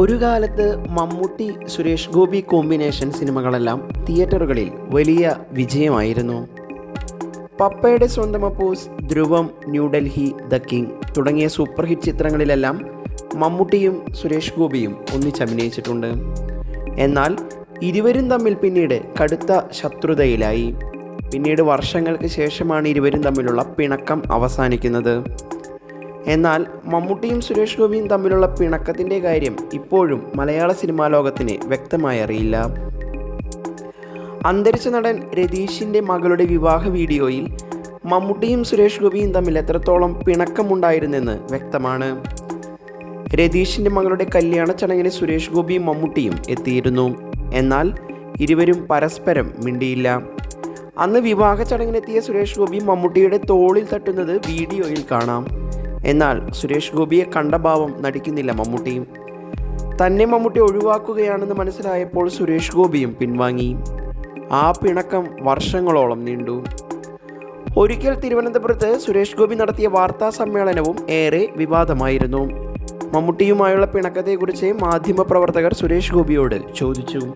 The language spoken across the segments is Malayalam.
ഒരു കാലത്ത് മമ്മൂട്ടി സുരേഷ് ഗോപി കോമ്പിനേഷൻ സിനിമകളെല്ലാം തിയേറ്ററുകളിൽ വലിയ വിജയമായിരുന്നു. പപ്പയുടെ സ്വന്തം അപ്പോസ് ധ്രുവം ന്യൂഡൽഹി ദ കിങ് തുടങ്ങിയ സൂപ്പർ ഹിറ്റ് ചിത്രങ്ങളിലെല്ലാം മമ്മൂട്ടിയും സുരേഷ് ഗോപിയും ഒന്നിച്ചഭിനയിച്ചിട്ടുണ്ട് എന്നാൽ ഇരുവരും തമ്മിൽ പിന്നീട് കടുത്ത ശത്രുതയിലായി. പിന്നീട് വർഷങ്ങൾക്ക് ശേഷമാണ് ഇരുവരും തമ്മിലുള്ള പിണക്കം അവസാനിക്കുന്നത്. എന്നാൽ മമ്മൂട്ടിയും സുരേഷ് ഗോപിയും തമ്മിലുള്ള പിണക്കത്തിന്റെ കാര്യം ഇപ്പോഴും മലയാള സിനിമാ ലോകത്തിന് വ്യക്തമായി അറിയില്ല. അന്തരിച്ച നടൻ രതീഷിന്റെ മകളുടെ വിവാഹ വീഡിയോയിൽ മമ്മൂട്ടിയും സുരേഷ് ഗോപിയും തമ്മിൽ എത്രത്തോളം പിണക്കമുണ്ടായിരുന്നെന്ന് വ്യക്തമാണ്. രതീഷിന്റെ മകളുടെ കല്യാണ ചടങ്ങിന് സുരേഷ് ഗോപിയും മമ്മൂട്ടിയും എത്തിയിരുന്നു. എന്നാൽ ഇരുവരും പരസ്പരം മിണ്ടിയില്ല. അന്ന് വിവാഹ ചടങ്ങിനെത്തിയ സുരേഷ് ഗോപി മമ്മൂട്ടിയുടെ തോളിൽ തട്ടുന്നത് വീഡിയോയിൽ കാണാം. എന്നാൽ സുരേഷ് ഗോപിയെ കണ്ട ഭാവം നടിക്കുന്നില്ല മമ്മൂട്ടിയും തന്നെ മമ്മൂട്ടി ഒഴിവാക്കുകയാണെന്ന് മനസ്സിലായപ്പോൾ സുരേഷ് ഗോപിയും പിൻവാങ്ങി. ആ പിണക്കം വർഷങ്ങളോളം നീണ്ടു. ഒരിക്കൽ തിരുവനന്തപുരത്ത് സുരേഷ് ഗോപി നടത്തിയ വാർത്താ സമ്മേളനവും ഏറെ വിവാദമായിരുന്നു. മമ്മൂട്ടിയുമായുള്ള പിണക്കത്തെക്കുറിച്ച് മാധ്യമപ്രവർത്തകർ സുരേഷ് ഗോപിയോട് ചോദിച്ചു.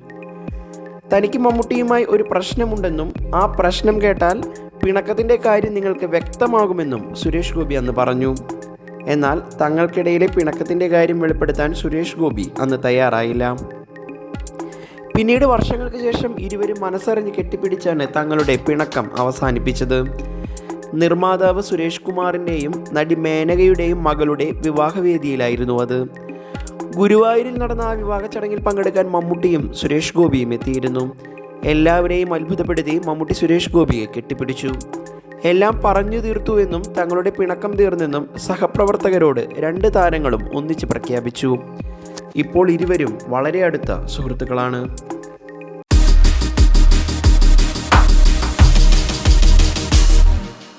തനിക്ക് മമ്മൂട്ടിയുമായി ഒരു പ്രശ്നമുണ്ടെന്നും ആ പ്രശ്നം കേട്ടാൽ പിണക്കത്തിന്റെ കാര്യം നിങ്ങൾക്ക് വ്യക്തമാകുമെന്നും സുരേഷ് ഗോപി അന്ന് പറഞ്ഞു. എന്നാൽ തങ്ങൾക്കിടയിലെ പിണക്കത്തിന്റെ കാര്യം വെളിപ്പെടുത്താൻ സുരേഷ് ഗോപി അന്ന് തയ്യാറായില്ല. പിന്നീട് വർഷങ്ങൾക്ക് ശേഷം ഇരുവരും മനസ്സറിഞ്ഞ് കെട്ടിപ്പിടിച്ചാണ് തങ്ങളുടെ പിണക്കം അവസാനിപ്പിച്ചത്. നിർമ്മാതാവ് സുരേഷ് കുമാറിന്റെയും നടി മേനകയുടെയും മകളുടെ വിവാഹവേദിയിലായിരുന്നു അത്. ഗുരുവായൂരിൽ നടന്ന ആ വിവാഹ ചടങ്ങിൽ പങ്കെടുക്കാൻ മമ്മൂട്ടിയും സുരേഷ് ഗോപിയും എത്തിയിരുന്നു. എല്ലാവരെയും അത്ഭുതപ്പെടുത്തി മമ്മൂട്ടി സുരേഷ് ഗോപിയെ കെട്ടിപ്പിടിച്ചു. എല്ലാം പറഞ്ഞു തീർത്തു എന്നും തങ്ങളുടെ പിണക്കം തീർന്നെന്നും സഹപ്രവർത്തകരോട് രണ്ട് താരങ്ങളും ഒന്നിച്ച് പ്രഖ്യാപിച്ചു. ഇപ്പോൾ ഇരുവരും വളരെ അടുത്ത സുഹൃത്തുക്കളാണ്.